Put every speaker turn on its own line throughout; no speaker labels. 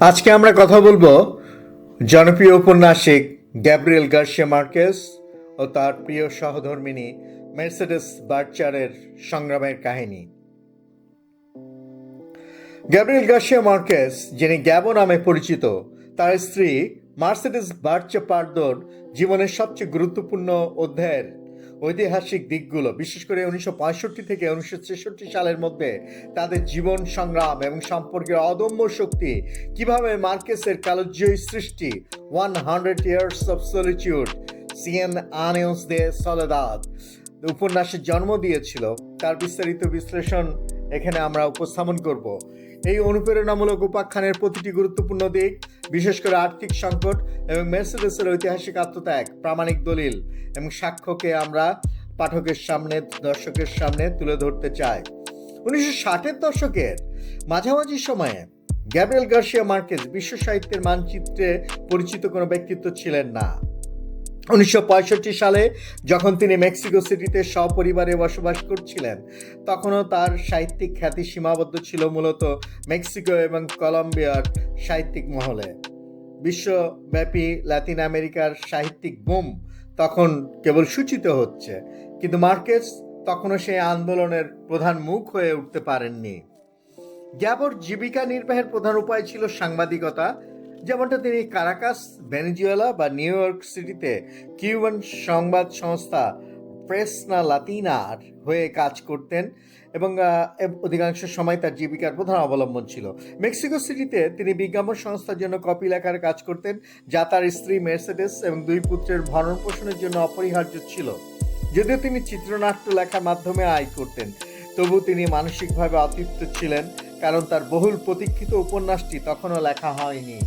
আজকে আমরা কথা বলব জনপ্রিয় ঔপন্যাসিক গ্যাব্রিয়েল গার্সিয়া মার্কেস ও তার প্রিয় সহধর্মিনী মের্সেডেস বার্চারের সংগ্রামের কাহিনী। গ্যাব্রিয়েল গার্সিয়া মার্কেস, যিনি গ্যাবো নামে পরিচিত, তার স্ত্রী মার্সেডেস বার্চা পার্দোর জীবনের সবচেয়ে গুরুত্বপূর্ণ অধ্যায়ের ঐতিহাসিক দিকগুলো, বিশেষ করে উনিশশো পঁয়ষট্টি থেকে উনিশশো ছেষট্টি সালের মধ্যে তাদের জীবন সংগ্রাম এবং সম্পর্কের অদম্য শক্তি, কীভাবে মার্কেসের কালোজয়ী সৃষ্টি, one hundred years of solitude, Cien Años de Soledad উপন্যাসের জন্ম দিয়েছিল, তার বিস্তারিত বিশ্লেষণ এখানে আমরা উপস্থাপন করব। এই অনুপ্রেরণামূলক উপাখ্যানের প্রতিটি গুরুত্বপূর্ণ দিক, বিশেষ করে আর্থিক সংকট এবং মের্সেডেসের ঐতিহাসিক আত্মত্যাগ প্রামাণিক দলিল এবং সাক্ষ্যকে আমরা পাঠকের সামনে, দর্শকের সামনে তুলে ধরতে চাই। উনিশশো ষাটের দশকের মাঝামাঝি সময়ে গ্যাব্রিয়েল গার্সিয়া মার্কেজ বিশ্ব সাহিত্যের মানচিত্রে পরিচিত কোনো ব্যক্তিত্ব ছিলেন না। উনিশশো পঁয়ষট্টি সালে যখন তিনি মেক্সিকো সিটিতে সপরিবারে বসবাস করছিলেন, তখনও তার সাহিত্যিক খ্যাতি সীমাবদ্ধ ছিল মূলত মেক্সিকো এবং কলম্বিয়ার সাহিত্যিক মহলে। বিশ্বব্যাপী লাতিন আমেরিকার সাহিত্যিক বুম তখন কেবল সূচিত হচ্ছে, কিন্তু মার্কেস তখনও সেই আন্দোলনের প্রধান মুখ হয়ে উঠতে পারেননি। গ্যাবর জীবিকা নির্বাহের প্রধান উপায় ছিল সাংবাদিকতা যেমনটা তিনি কারাকাস, ভেনেজুয়েলা বা নিউ ইয়র্ক সিটিতে কিউবান সংবাদ সংস্থা প্রেসনা লাতিনার হয়ে কাজ করতেন এবং, অধিকাংশ সময় তার জীবিকার প্রধান অবলম্বন ছিল। মেক্সিকো সিটিতে তিনি বিজ্ঞাপন সংস্থার জন্য কপি লেখার কাজ করতেন, যা তার স্ত্রী মের্সেডেস এবং দুই পুত্রের ভরণ পোষণের জন্য অপরিহার্য ছিল। যদিও তিনি চিত্রনাট্য লেখার মাধ্যমে আয় করতেন, তবু তিনি মানসিকভাবে অতৃপ্ত ছিলেন, কারণ তার বহুল প্রতীক্ষিত উপন্যাসটি তখনও লেখা হয়নি।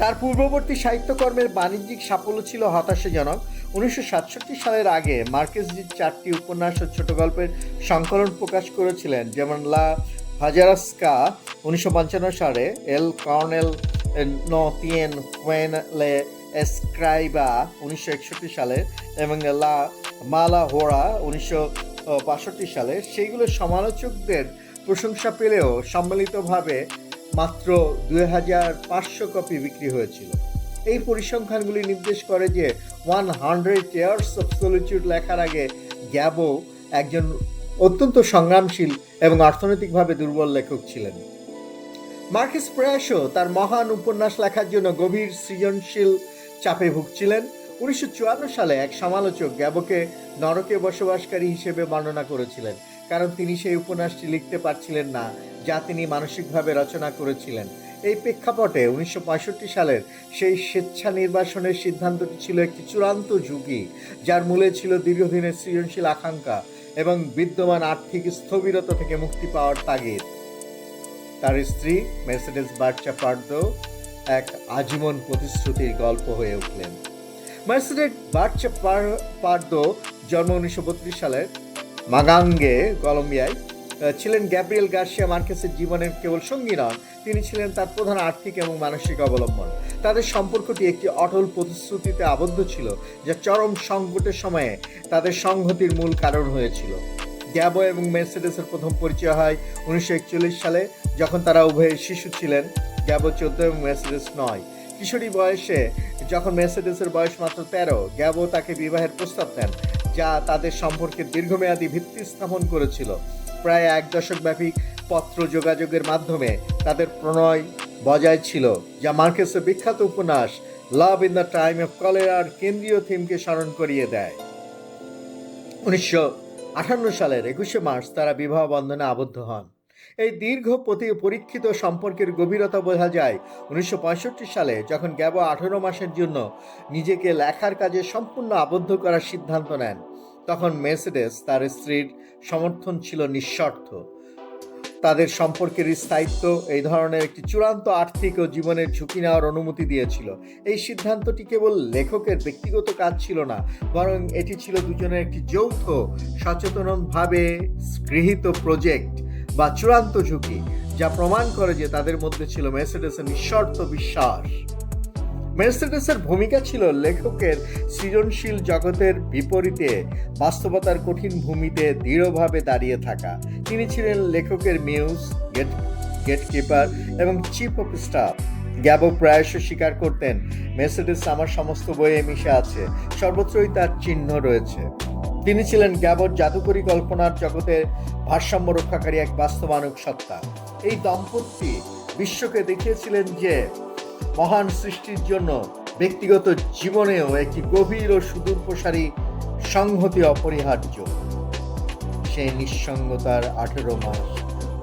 তার পূর্ববর্তী সাহিত্যকর্মের বাণিজ্যিক সাফল্য ছিল হতাশাজনক। উনিশশো সাতষট্টি সালের আগে মার্কেস যে চারটি উপন্যাস ও ছোট গল্পের সংকলন প্রকাশ করেছিলেন, যেমন লা হাজারাস্কা উনিশশো সালে, El Coronel no tiene quien le escriba উনিশশো একষট্টি সালে এবং লা মালা হোরা উনিশশো বাষট্টি সালে। সেইগুলো সমালোচকদের প্রশংসা পেলেও সম্মিলিতভাবে মাত্র দুই হাজার পাঁচশো কপি বিক্রি হয়েছিল। এই পরিসংখ্যানগুলি নির্দেশ করে যে one hundred years of solitude লেখার আগে গ্যাবো একজন অত্যন্ত সংগ্রামশীল এবং অর্থনৈতিকভাবে দুর্বল লেখক ছিলেন। মার্কেস প্রয়াসও তার মহান উপন্যাস লেখার জন্য গভীর সৃজনশীল চাপে ভুগছিলেন। উনিশশো চুয়ান্ন সালে এক সমালোচক গ্যাবোকে নরকে বসবাসকারী হিসেবে বর্ণনা করেছিলেন। কারণ তিনি সেই উপন্যাসটি লিখতে পারছিলেন না, যা তিনি মানসিকভাবে রচনা করেছিলেন। এই প্রেক্ষাপটে উনিশশো পঁয়ষট্টি সালের সেই স্বেচ্ছা নির্বাসনের সিদ্ধান্তটি ছিল একটি চূড়ান্ত ঝুঁকি, যার মূলে ছিল দীর্ঘদিনের সৃজনশীল আকাঙ্ক্ষা এবং বিদ্যমান আর্থিক স্থবিরতা থেকে মুক্তি পাওয়ার তাগিদ। তার স্ত্রী মের্সেডেস বার্চা পার্দো এক আজীবন প্রতিশ্রুতির গল্প হয়ে উঠলেন। মের্সেডেস বার্চা পার- পার্দো জন্ম উনিশশো বত্রিশ সালের মাগাঙ্গে কলম্বিয়ায় ছিলেন গ্যাব্রিয়েল গার্সিয়া মার্কেসের জীবনের কেবল সঙ্গী নন, তিনি ছিলেন তার প্রধান আর্থিক এবং মানসিক অবলম্বন। তাদের সম্পর্কটি একটি অটল প্রতিশ্রুতিতে আবদ্ধ ছিল, যা চরম সংকটের সময়ে তাদের সংহতির মূল কারণ হয়েছিল। গ্যাবো এবং মের্সেডেসের প্রথম পরিচয় হয় উনিশশো একচল্লিশ সালে, যখন তারা উভয়ে শিশু ছিলেন, গ্যাবো চোদ্দ এবং মের্সেডেস নয়। কিশোরী বয়সে, যখন মের্সেডেসের বয়স মাত্র তেরো, গ্যাবো তাকে বিবাহের প্রস্তাব দেন। যা তাদের সম্পর্কে দীর্ঘমেয়াদী ভিত্তি স্থাপন করেছিল। প্রায় এক দশক ব্যাপী পত্র যোগাযোগের মাধ্যমে তাদের প্রণয় বজায় ছিল, যা মার্কেসের বিখ্যাত উপন্যাস love in the time of কলেরার কেন্দ্রীয় থিমকে স্মরণ করিয়ে দেয়। উনিশশো আঠান্ন সালের একুশে মার্চ তারা বিবাহ বন্ধনে আবদ্ধ হন। এই দীর্ঘ প্রতি পরীক্ষিত সম্পর্কের গভীরতা বোঝা যায়। উনিশশো পঁয়ষট্টি সালে যখন গ্যাবো আঠেরো মাসের জন্য নিজেকে লেখার কাজে সম্পূর্ণ আবদ্ধ করার সিদ্ধান্ত নেন, তখন মেসেডেস তার স্ত্রীর সমর্থন ছিল নিঃশর্ত। তাদের সম্পর্কের স্থায়িত্ব এই ধরনের একটি চূড়ান্ত আর্থিক ও জীবনের ঝুঁকি নেওয়ার অনুমতি দিয়েছিল। এই সিদ্ধান্তটি কেবল লেখকের ব্যক্তিগত কাজ ছিল না, বরং এটি ছিল দুজনের একটি যৌথ, সচেতনভাবে গৃহীত প্রজেক্ট। বা চূড়ান্ত ঝুঁকি, যা প্রমাণ করে যে তাদের মধ্যে ছিল মেসেডেসের নিঃশর্ত বিশ্বাস। মের্সেডেসের ভূমিকা ছিল লেখকের সৃজনশীল জগতের বিপরীতে বাস্তবতার কঠিন ভূমিতে দৃঢ়ভাবে দাঁড়িয়ে থাকা। তিনি ছিলেন লেখকের মিউজ গেট গেটকিপার এবং চিফ অফ স্টাফ গ্যাবো প্রায়শ স্বীকার করতেন মেসেডেস আমার সমস্ত বইয়ে মিশে আছে, সর্বত্রই তার চিহ্ন রয়েছে। তিনি ছিলেন গ্যাবোর জাদুকরী কল্পনার জগতের ভারসাম্য রক্ষাকারী এক বাস্তবায়ক সত্তা। এই দম্পতি বিশ্বকে দেখিয়েছিলেন যে মহান সৃষ্টির জন্য ব্যক্তিগত জীবনেও একটি গভীর ও সুদূর প্রসারী সংহতি অপরিহার্য। সেই নিঃসঙ্গতার আঠেরো মাস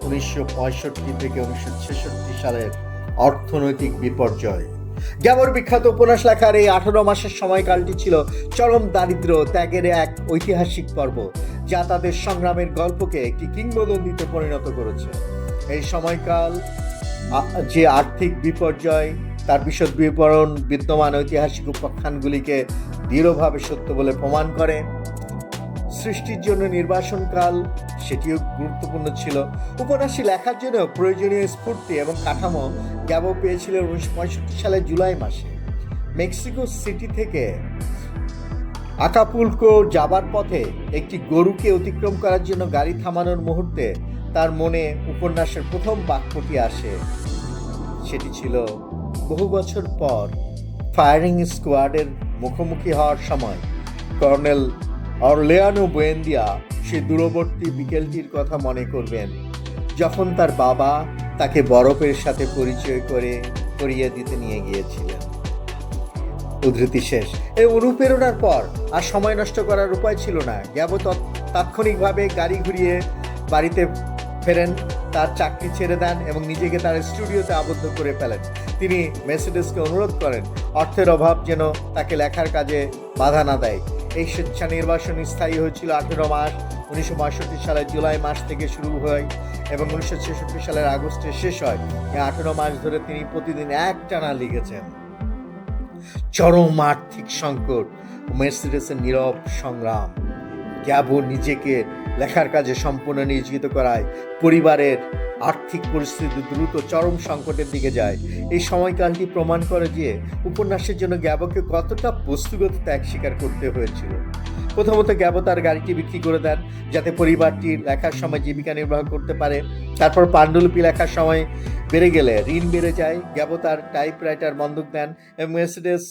উনিশশো পঁয়ষট্টি থেকে উনিশশো ছেষট্টি সালের অর্থনৈতিক বিপর্যয় গ্যামর বিখ্যাত উপন্যাস লেখার এই আঠারো মাসের সময়কালটি ছিল চরম দারিদ্র ত্যাগের এক ঐতিহাসিক পর্ব, যা তাদের সংগ্রামের গল্পকে একটি কিংবদন্তিতে পরিণত করেছে। এই সময়কাল যে আর্থিক বিপর্যয়, তার বিশদ বিবরণ বিদ্যমান ঐতিহাসিক উপাখ্যানগুলিকে দৃঢ়ভাবে সত্য বলে প্রমাণ করে। সৃষ্টির জন্য নির্বাসনকাল সেটিও গুরুত্বপূর্ণ ছিল। উপন্যাসটি লেখার জন্য প্রয়োজনীয় স্ফূর্তি এবং কাঠামো গ্যাবো পেয়েছিলেন উনিশশো পঁয়ষট্টি সালের জুলাই মাসে। মেক্সিকো সিটি থেকে আকাপুলকো যাবার পথে একটি গরুকে অতিক্রম করার জন্য গাড়ি থামানোর মুহূর্তে তার মনে উপন্যাসের প্রথম বাক্যটি আসে। সেটি ছিল, বহু বছর পর ফায়ারিং স্কোয়াডের মুখোমুখি হওয়ার সময় কর্নেল অরলেয়ানো বুয়েন্দিয়া সে দূরবর্তী বিকেলটির কথা মনে করবেন, যখন তার বাবা তাকে বরফের সাথে পরিচয় করে করিয়ে দিতে নিয়ে গিয়েছিলেন। উদ্ধৃতি শেষ। এই অনুপ্রেরণার পর আর সময় নষ্ট করার উপায় ছিল না। গ্যাব তাৎক্ষণিকভাবে গাড়ি ঘুরিয়ে বাড়িতে ফেরেন, তার চাকরি ছেড়ে দেন এবং নিজেকে তার স্টুডিওতে আবদ্ধ করে ফেলেন। তিনি মেসেডেসকে অনুরোধ করেন, অর্থের অভাব যেন তাকে লেখার কাজে বাধা না দেয়। এই স্বেচ্ছা নির্বাসন স্থায়ী হয়েছিল আঠেরো মাস উনিশশো বাষট্টি সালের জুলাই মাস থেকে শুরু হয় এবং উনিশশো ছেষট্টি সালের আগস্টে শেষ হয়। আঠেরো মাস ধরে তিনি প্রতিদিন এক টানা লিখেছেন। চরম আর্থিক সংকট ও মের্সিডেসের নীরব সংগ্রাম, গ্যাবো নিজেকে লেখার কাজে সম্পূর্ণ নিয়োজিত করায়, পরিবারের আর্থিক পরিস্থিতি দ্রুত চরম সংকটের দিকে যায়। এই সময়কালটি প্রমাণ করে যে উপন্যাসের জন্য গ্যাবোকে কতটা বস্তুগত ত্যাগ স্বীকার করতে হয়েছিল। প্রথমত গ্যাবো তার গাড়িটি বিক্রি করে দেন, যাতে পরিবারটি লেখার সময় জীবিকা নির্বাহ করতে পারে। তারপর পাণ্ডুলিপি লেখার সময় বেড়ে গেলে ঋণ বেড়ে যায়। গ্যাবো তার টাইপরাইটার বন্ধক দেন মেসিডেস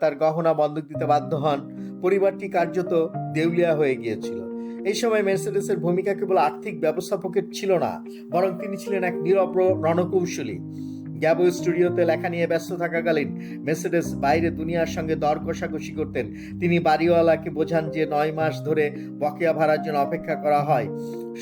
তার গহনা বন্ধক দিতে বাধ্য হন। পরিবারটি কার্যত দেউলিয়া হয়ে গিয়েছিল। এই সময় মেসিডেসের ভূমিকা কেবল আর্থিক ব্যবস্থাপকের ছিল না, বরং তিনি ছিলেন এক নীরব রণকৌশলী। গ্যাবো স্টুডিওতে লেখা নিয়ে ব্যস্ত থাকাকালীন মেসেডেস বাইরে দুনিয়ার সঙ্গে দর কষাকষি করতেন। তিনি বাড়িওয়ালাকে বোঝান যে নয় মাস ধরে বকেয়া ভাড়ার জন্য অপেক্ষা করা হয়।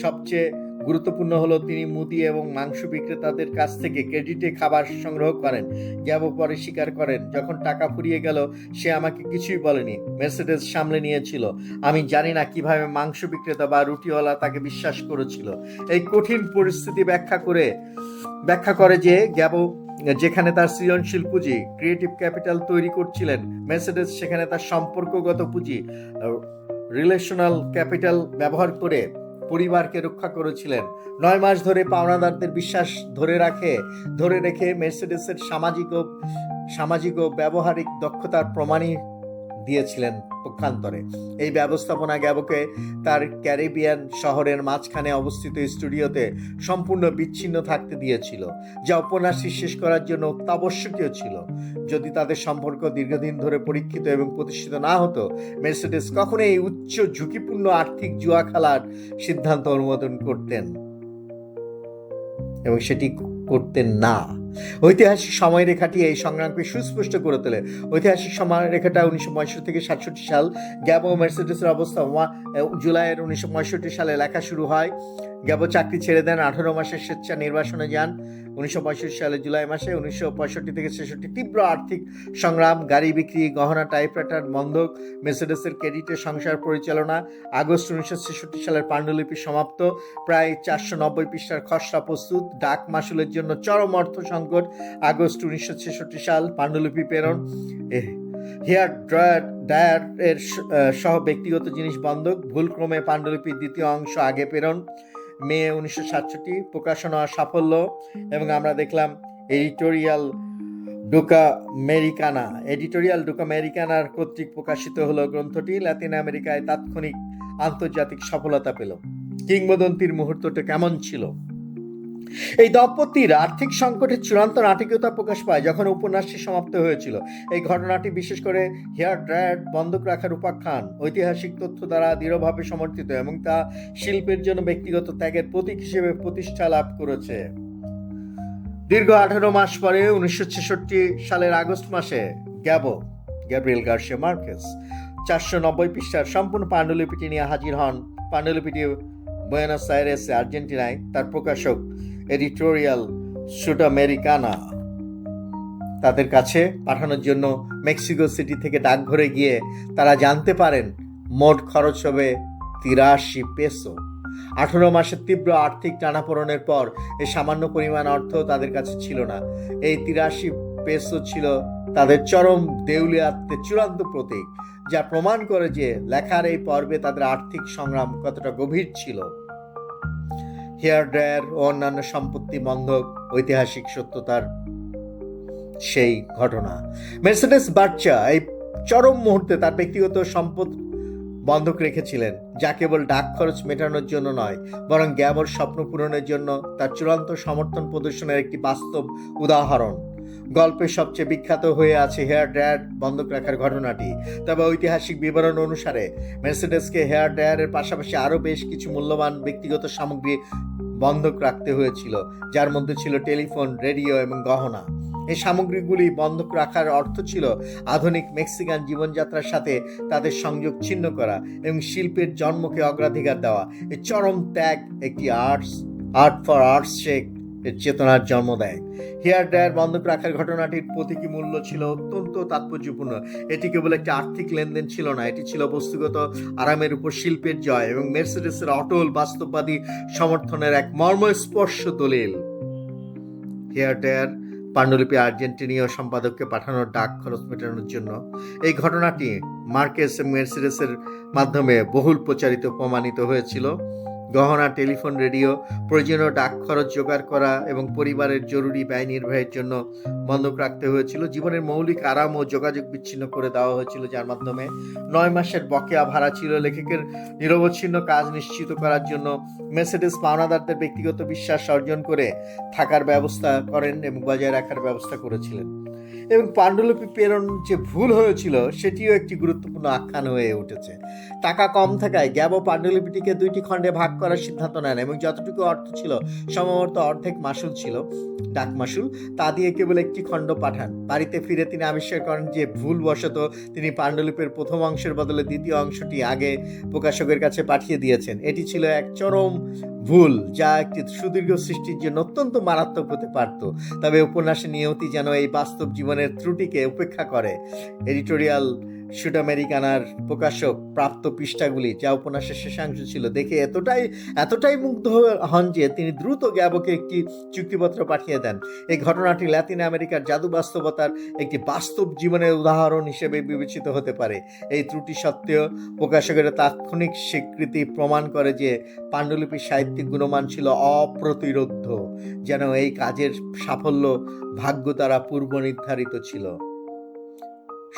সবচেয়ে গুরুত্বপূর্ণ হলো তিনি মুদি এবং মাংস বিক্রেতাদের কাছ থেকে ক্রেডিটে খাবার সংগ্রহ করেন গ্যাবো পরে স্বীকার করেন। যখন টাকা ফুরিয়ে গেল, সে আমাকে কিছুই বলেনি। মেসেডেস সামলে নিয়েছিল। আমি জানি না কীভাবে মাংস বিক্রেতা বা রুটিওয়ালা তাকে বিশ্বাস করেছিল। এই কঠিন পরিস্থিতি ব্যাখ্যা করে ব্যাখ্যা করে যে গ্যাবো যেখানে তার সৃজনশীল পুঁজি ক্রিয়েটিভ ক্যাপিটাল তৈরি করছিলেন, মেসেডেস সেখানে তার সম্পর্কগত পুঁজি রিলেশনাল ক্যাপিটাল ব্যবহার করে পরিবারকে রক্ষা করেছিলেন। নয় মাস ধরে পাওনাদারদের বিশ্বাস ধরে রাখে, ধরে রেখে মেসিডেসের সামাজিক ও সামাজিক ও ব্যবহারিক দক্ষতার প্রমাণই দিয়েছিলেন পক্ষান্তরে। এই ব্যবস্থাপনা গ্যাবকে তার ক্যারিবিয়ান শহরের মাঝখানে অবস্থিত স্টুডিওতে সম্পূর্ণ বিচ্ছিন্ন থাকতে দিয়েছিল, যা উপন্যাসটি শেষ করার জন্য অত্যাবশ্যকীয় ছিল। যদি তাদের সম্পর্ক দীর্ঘদিন ধরে পরীক্ষিত এবং প্রতিষ্ঠিত না হতো, মের্সিডিস কখনো এই উচ্চ ঝুঁকিপূর্ণ আর্থিক জুয়া খেলার সিদ্ধান্ত অনুমোদন করতেন এবং সেটি করতেন না। ঐতিহাসিক সময় রেখাটি এই সংগ্রামকে সুস্পষ্ট করে তোলে। ঐতিহাসিক সময় রেখাটা উনিশশো পঁয়ষট্টি থেকে সাতষট্টি সাল গ্যাবো মার্সিডিসের অবস্থা জুলাইয়ের উনিশশো পঁয়ষট্টি সালে লেখা শুরু হয়। গ্যাবো চাকরি ছেড়ে দেন, আঠারো মাসের স্বেচ্ছা নির্বাসনে যান। উনিশশো পঁয়ষট্টি সালে জুলাই মাসে উনিশশো পঁয়ষট্টি থেকে ছেষট্টি তীব্র আর্থিক সংগ্রাম, গাড়ি বিক্রি, গহনা টাইপরাইটার বন্ধক, মেসেডেসের ক্রেডিটের সংসার পরিচালনা। আগস্ট উনিশশো ছেষট্টি সালের পাণ্ডুলিপি সমাপ্ত। প্রায় চারশো নব্বই পৃষ্ঠার খসড়া প্রস্তুত। ডাক মাসুলের জন্য চরম অর্থ সংকট। আগস্ট উনিশশো ছেষট্টি সাল পাণ্ডুলিপি প্রেরণ। হেয়ার ড্রায়ার, ডায়ার এর সহ ব্যক্তিগত জিনিস বন্ধক। ভুলক্রমে পাণ্ডুলিপির দ্বিতীয় অংশ আগে প্রেরণ। মে উনিশশো সাতষট্টি প্রকাশনা সাফল্য এবং আমরা দেখলাম এডিটোরিয়াল ডুকা মেরিকানা। এডিটোরিয়াল ডুকা মেরিকানার কর্তৃক প্রকাশিত হলো গ্রন্থটি। ল্যাতিন আমেরিকায় তাৎক্ষণিক আন্তর্জাতিক সফলতা পেল। কিংবদন্তির মুহূর্তটা কেমন ছিল? এই দম্পতির আর্থিক সংকটের চূড়ান্ত নাটকীয়তা প্রকাশ পায় যখন উপন্যাসটি সমাপ্ত হয়েছিল। এই ঘটনাটি বিশেষ করে হেয়ার ড্রায়ার বন্ধক রাখার উপাখ্যান ঐতিহাসিক তথ্য দ্বারা দৃঢ়ভাবে সমর্থিত এবং তা শিল্পের জন্য ব্যক্তিগত ত্যাগের প্রতীক হিসেবে প্রতিষ্ঠা লাভ করেছে। দীর্ঘ আঠারো মাস পরে উনিশশো ছেষট্টি সালের আগস্ট মাসে গ্যাবো, গ্যাব্রিয়েল গার্সিয়া মার্কেস চারশো নব্বই পৃষ্ঠার সম্পূর্ণ পাণ্ডুলিপিটি নিয়ে হাজির হন। পাণ্ডুলিপিটি বুয়েনাস আয়ারেসে আর্জেন্টিনায় তার প্রকাশক। এডিটোরিয়াল সুট আমেরিকানা তাদের কাছে পাঠানোর জন্য মেক্সিকো সিটি থেকে ডাকঘরে গিয়ে তারা জানতে পারেন, মোট খরচ হবে তিরাশি পেসো। আঠারো মাসের তীব্র আর্থিক টানাপোড়নের পর এই সামান্য পরিমাণ অর্থ তাদের কাছে ছিল না। এই তিরাশি পেসো ছিল তাদের চরম দেউলিয়াত্মের চূড়ান্ত প্রতীক, যা প্রমাণ করে যে লেখার এই পর্বে তাদের আর্থিক সংগ্রাম কতটা গভীর ছিল। হেয়ার ড্রায়ার ও অন্যান্য সম্পত্তি বন্ধক, ঐতিহাসিক সত্যতার সেই ঘটনা। মের্সেডেস বাচ্চা এই চরম মুহূর্তে তার ব্যক্তিগত সম্পদ বন্ধক রেখেছিলেন, যা কেবল ডাক খরচ মেটানোর জন্য নয়, বরং গ্যাবর স্বপ্ন পূরণের জন্য তার চূড়ান্ত সমর্থন প্রদর্শনের একটি বাস্তব উদাহরণ। গল্পের সবচেয়ে বিখ্যাত হয়ে আছে হেয়ার ড্রায়ার বন্ধক রাখার ঘটনাটি। তবে ঐতিহাসিক বিবরণ অনুসারে, মের্সেডেসকে হেয়ার ড্রায়ারের পাশাপাশি আরও বেশ কিছু মূল্যবান ব্যক্তিগত সামগ্রী বন্ধক রাখতে হয়েছিল, যার মধ্যে ছিল টেলিফোন, রেডিও এবং গহনা। এই সামগ্রীগুলি বন্ধক রাখার অর্থ ছিল আধুনিক মেক্সিকান জীবনযাত্রার সাথে তাদের সংযোগ ছিন্ন করা এবং শিল্পের জন্মকে অগ্রাধিকার দেওয়া। এই চরম ত্যাগ একটি আর্টস, আর্ট ফর আর্টস এর চেতনার জন্ম দেয়। হেয়ার ড্রায়ার বন্ধক রাখার ঘটনাটির প্রতীকী মূল্য ছিল অত্যন্ত তাৎপর্যপূর্ণ। এটি কেবল একটি আর্থিক লেনদেন ছিল না, এটি ছিল বস্তুগত আরামের উপর শিল্পের জয় এবং মের্সিডিসের অটল, বাস্তববাদী সমর্থনের এক মর্মস্পর্শ দলিল। হেয়ার ড্রায়ার পাণ্ডুলিপি আর্জেন্টিনীয় সম্পাদককে পাঠানোর ডাক খরচ মেটানোর জন্য। এই ঘটনাটি মার্কেস মের্সিডিসের মাধ্যমে বহুল প্রচারিত প্রমাণিত হয়েছিল। গহনা, টেলিফোন, রেডিও, প্রয়োজনীয় ডাক খরচ জোগাড় করা এবং পরিবারের জরুরি ব্যয় নির্বাহের জন্য বন্ধক রাখতে হয়েছিল। জীবনের মৌলিক আরাম ও যোগাযোগ বিচ্ছিন্ন করে দেওয়া হয়েছিল, যার মাধ্যমে নয় মাসের বকেয়া ভাড়া ছিল। লেখকের নিরবচ্ছিন্ন কাজ নিশ্চিত করার জন্য মেসেডেস পাওনাদারদের ব্যক্তিগত বিশ্বাস অর্জন করে থাকার ব্যবস্থা করেন এবং বজায় রাখার ব্যবস্থা করেছিলেন। এবং পাণ্ডুলিপি প্রেরণ যে ভুল হয়েছিল, সেটিও একটি গুরুত্বপূর্ণ আখ্যান হয়ে উঠেছে। টাকা কম থাকায় গ্যাবো পাণ্ডুলিপিটিকে দুইটি খণ্ডে ভাগ করার সিদ্ধান্ত নেন এবং যতটুকু অর্থ ছিল, সম্ভবত অর্ধেক মাসুল ছিল, ডাক মাসুল, তা দিয়ে কেবল একটি খণ্ড পাঠান। বাড়িতে ফিরে তিনি আবিষ্কার করেন যে ভুলবশত তিনি পাণ্ডুলিপির প্রথম অংশের বদলে দ্বিতীয় অংশটি আগে প্রকাশকের কাছে পাঠিয়ে দিয়েছেন। এটি ছিল এক চরম ভুল, যা একটি সুদীর্ঘ সৃষ্টির জন্য অত্যন্ত মারাত্মক হতে পারত। তবে উপন্যাসের নিয়তি যেন এই বাস্তব জীবনের ত্রুটিকে উপেক্ষা করে। এডিটোরিয়াল শুট আমেরিকানার প্রকাশক প্রাপ্ত পৃষ্ঠাগুলি যা উপন্যাসের শেষাংশ ছিল, দেখে এতটাই এতটাই মুগ্ধ হন যে তিনি দ্রুত গ্যাবকে একটি চুক্তিপত্র পাঠিয়ে দেন। এই ঘটনাটি ল্যাতিন আমেরিকার জাদু বাস্তবতার একটি বাস্তব জীবনের উদাহরণ হিসেবে বিবেচিত হতে পারে। এই ত্রুটি সত্ত্বেও প্রকাশকের তাৎক্ষণিক স্বীকৃতি প্রমাণ করে যে পাণ্ডুলিপির সাহিত্যিক গুণমান ছিল অপ্রতিরোধ্য, যেন এই কাজের সাফল্য ভাগ্য দ্বারা পূর্ব নির্ধারিত ছিল।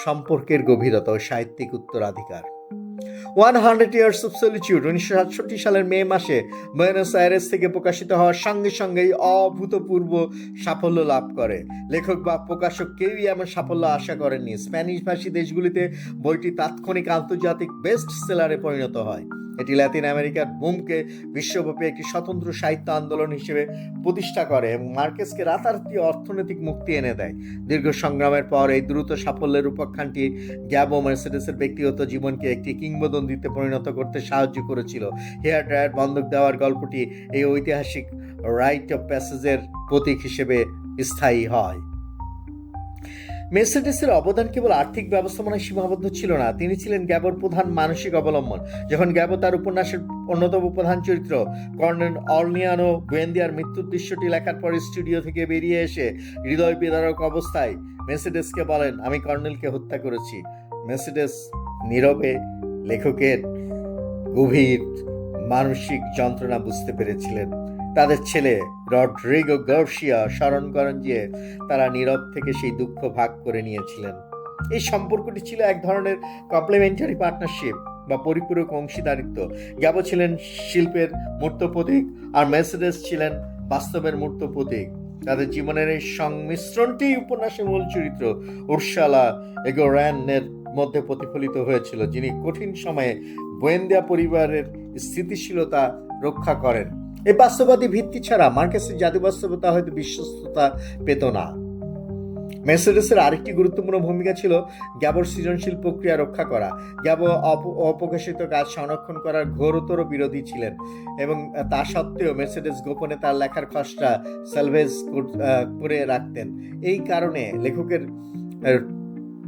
সম্পর্কের গভীরতা ও সাহিত্যিক উত্তরাধিকার। One hundred years of solitude উনিশশো সাতষট্টি সালের মে মাসে বুয়েনোস আয়ারেস থেকে প্রকাশিত হওয়ার সঙ্গে সঙ্গেই অভূতপূর্ব সাফল্য লাভ করে। লেখক বা প্রকাশক কেউই এমন সাফল্য আশা করেননি। স্প্যানিশ ভাষী দেশগুলিতে বইটি তাৎক্ষণিক আন্তর্জাতিক বেস্ট সেলারে পরিণত হয়। এটি লাতিন আমেরিকার বুমকে বিশ্বব্যাপী একটি স্বতন্ত্র সাহিত্য আন্দোলন হিসেবে প্রতিষ্ঠা করে এবং মার্কেসকে রাতারাতি অর্থনৈতিক মুক্তি এনে দেয়। দীর্ঘ সংগ্রামের পর এই দ্রুত সাফল্যের উপাখ্যানটি গ্যাবো মার্সেডেসের ব্যক্তিগত জীবনকে একটি কিংবদন্তিতে পরিণত করতে সাহায্য করেছিল। হেয়ার ড্রায়ার বন্ধক দেওয়ার গল্পটি এই ঐতিহাসিক রাইট অফ প্যাসেজের প্রতীক হিসেবে স্থায়ী হয়। মের্সেডেসের অবদান কেবল আর্থিক ব্যবস্থাপনায় সীমাবদ্ধ ছিল না। তিনি ছিলেন গ্যাবোর প্রধান মানসিক অবলম্বন। যখন গ্যাবো তার উপন্যাসের অন্যতম প্রধান চরিত্র, কর্নেল অর্নিয়ানো গোয়েন্দিয়ার মৃত্যুর দৃশ্যটি লেখার পর স্টুডিও থেকে বেরিয়ে এসে হৃদয় বিদারক অবস্থায় মেসেডেসকে বলেন, আমি কর্নেলকে হত্যা করেছি। মেসেডেস নীরবে লেখকের গভীর মানসিক যন্ত্রণা বুঝতে পেরেছিলেন। তাদের ছেলে রড্রিগো গার্সিয়া স্মরণ করেন যে তারা নীরব থেকে সেই দুঃখ ভাগ করে নিয়েছিলেন। এই সম্পর্কটি ছিল এক ধরনের কমপ্লিমেন্টারি পার্টনারশিপ বা পরিপূরক অংশীদারিত্ব। গ্যাবো ছিলেন শিল্পের মূর্ত প্রতীক আর মেসেডেস ছিলেন বাস্তবের মূর্ত প্রতীক। তাদের জীবনের এই সংমিশ্রণটি উপন্যাসের মূল চরিত্র উর্শালা এগোর্যানের মধ্যে প্রতিফলিত হয়েছিল, যিনি কঠিন সময়ে গোয়েন্দা পরিবারের স্থিতিশীলতা রক্ষা করেন। এই বাস্তববাদী ভিত্তি ছাড়া মার্কেসের জাদু বাস্তবতা হয়তো বিশ্বস্ততা পেত না। মেসেডেসের আরেকটি গুরুত্বপূর্ণ ভূমিকা ছিল গ্যাবর সৃজনশীল প্রক্রিয়া রক্ষা করা। গ্যাবো অপ- অপ্রকাশিত কাজ সংরক্ষণ করার ঘোরতর বিরোধী ছিলেন এবং তা সত্ত্বেও মেসেডেস গোপনে তার লেখার খসড়া সালভেজ করে রাখতেন। এই কারণে লেখকের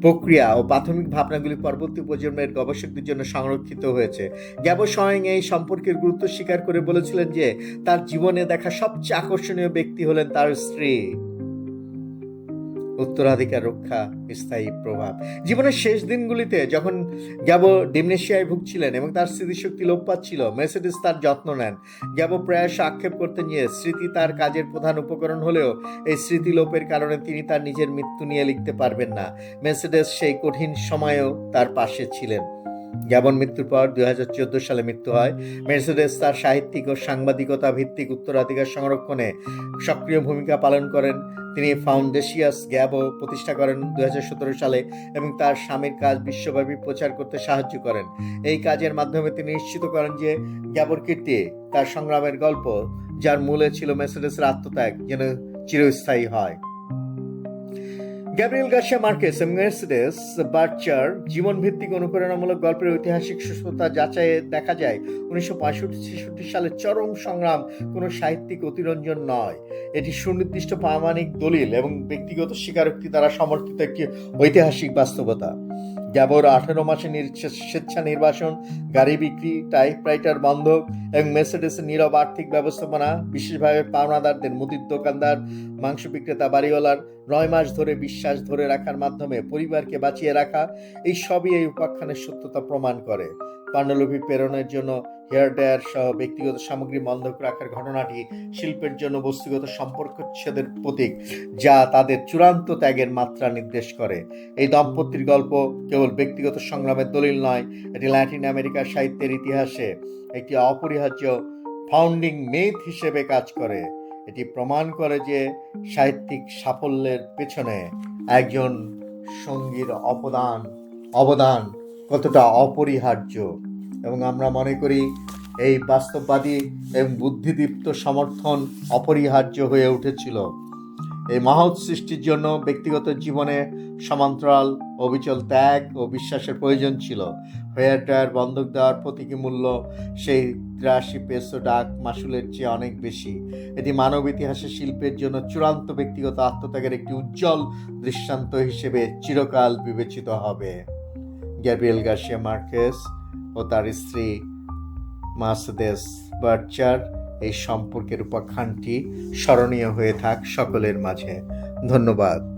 প্রক্রিয়া ও প্রাথমিক ভাবনাগুলি পরবর্তী প্রজন্মের গবেষকদের জন্য সংরক্ষিত হয়েছে। গ্যাবো স্বয়ং এই সম্পর্কের গুরুত্ব স্বীকার করে বলেছিলেন যে, তার জীবনে দেখা সবচেয়ে আকর্ষণীয় ব্যক্তি হলেন তার স্ত্রী। উত্তরাধিকার রক্ষা, স্থায়ী প্রভাব। জীবনের শেষ দিনগুলিতে যখন গ্যাবো ডিমনেশিয়ায় ভুগছিলেন এবং তার স্মৃতিশক্তি লোপ পাচ্ছিল, মেসেডিস তার যত্ন নেন। গ্যাবো প্রায়শ আক্ষেপ করতে নিয়ে স্মৃতি তার কাজের প্রধান উপকরণ হলেও এই স্মৃতি লোপের কারণে তিনি তার নিজের মৃত্যু নিয়ে লিখতে পারবেন না। মেসেডেস সেই কঠিন সময়েও তার পাশে ছিলেন। গ্যাবন মৃত্যুর পর দুই হাজার চোদ্দ সালে মৃত্যু হয়। মেসেডেস তার সাহিত্যিক ও সাংবাদিকতা ভিত্তিক উত্তরাধিকার সংরক্ষণে সক্রিয় ভূমিকা পালন করেন। তিনি ফাউন্ডেশিয়াস গ্যাবো প্রতিষ্ঠা করেন দুহাজার সতেরো সালে এবং তার স্বামীর কাজ বিশ্বব্যাপী প্রচার করতে সাহায্য করেন। এই কাজের মাধ্যমে তিনি নিশ্চিত করেন যে গ্যাবোর কীর্তি তার সংগ্রামের গল্প, যার মূলে ছিল মেসেডেসের আত্মত্যাগ, যেন চিরস্থায়ী হয়। গ্যাব্রিয়েল গার্সিয়া মার্কেস এবং মেসেডেস বার্চার জীবনভিত্তিক অনুপ্রেরণামূলক গল্পের ঐতিহাসিক সুস্থতা যাচাইয়ে দেখা যায়, উনিশশো পঁয়ষট্টি ছেষট্টি সালের চরম সংগ্রাম, কোনো সাহিত্যিক অতিরঞ্জন নয়। এটি সুনির্দিষ্ট প্রামাণিক দলিল এবং ব্যক্তিগত স্বীকারোক্তি দ্বারা সমর্থিত একটি ঐতিহাসিক বাস্তবতা। গ্যাবর আঠেরো মাসে স্বেচ্ছা নির্বাসন, গাড়ি বিক্রি টাইপরাইটার বন্ধক এবং মেসেডেসের নীরব আর্থিক ব্যবস্থাপনা, বিশেষভাবে পাওনাদারদের মুদির দোকানদার, মাংস বিক্রেতা, বাড়িওয়ালার নয় মাস ধরে বিশ্বাস ধরে রাখার মাধ্যমে পরিবারকে বাঁচিয়ে রাখা, এই সবই এই উপাখ্যানের সত্যতা প্রমাণ করে। পাণ্ডুলিপি প্রেরণের জন্য হেয়ার ড্রায়ার সহ ব্যক্তিগত সামগ্রী বন্ধক রাখার ঘটনাটি শিল্পের জন্য বস্তুগত সম্পর্কচ্ছেদের প্রতীক, যা তাদের চূড়ান্ত ত্যাগের মাত্রা নির্দেশ করে। এই দম্পতির গল্প কেবল ব্যক্তিগত সংগ্রামের দলিল নয়, এটি ল্যাটিন আমেরিকার সাহিত্যের ইতিহাসে একটি অপরিহার্য ফাউন্ডিং মেথ হিসেবে কাজ করে। এটি প্রমাণ করে যে সাহিত্যিক সাফল্যের পেছনে একজন সঙ্গীর অবদান অবদান কতটা অপরিহার্য। এবং আমরা মনে করি এই বাস্তববাদী এবং বুদ্ধিদীপ্ত সমর্থন অপরিহার্য হয়ে উঠেছিল। এই মহৎ সৃষ্টির জন্য ব্যক্তিগত জীবনে সমান্তরাল অবিচল ত্যাগ ও বিশ্বাসের প্রয়োজন ছিল। হেয়ার ড্রায়ার বন্ধক দেওয়ার প্রতীকী মূল্য সেই তিরাশি পেসো ডাক মাসুলের চেয়ে অনেক বেশি। এটি মানব ইতিহাসে শিল্পের জন্য চূড়ান্ত ব্যক্তিগত আত্মত্যাগের একটি উজ্জ্বল দৃষ্টান্ত হিসেবে চিরকাল বিবেচিত হবে। গ্যাব্রিয়েল গার্সিয়া মার্কেস ও তার স্ত্রী মাসদেস বার্চার এই সম্পর্কের উপাখ্যানটি স্মরণীয় হয়ে থাক সকলের মাঝে। ধন্যবাদ।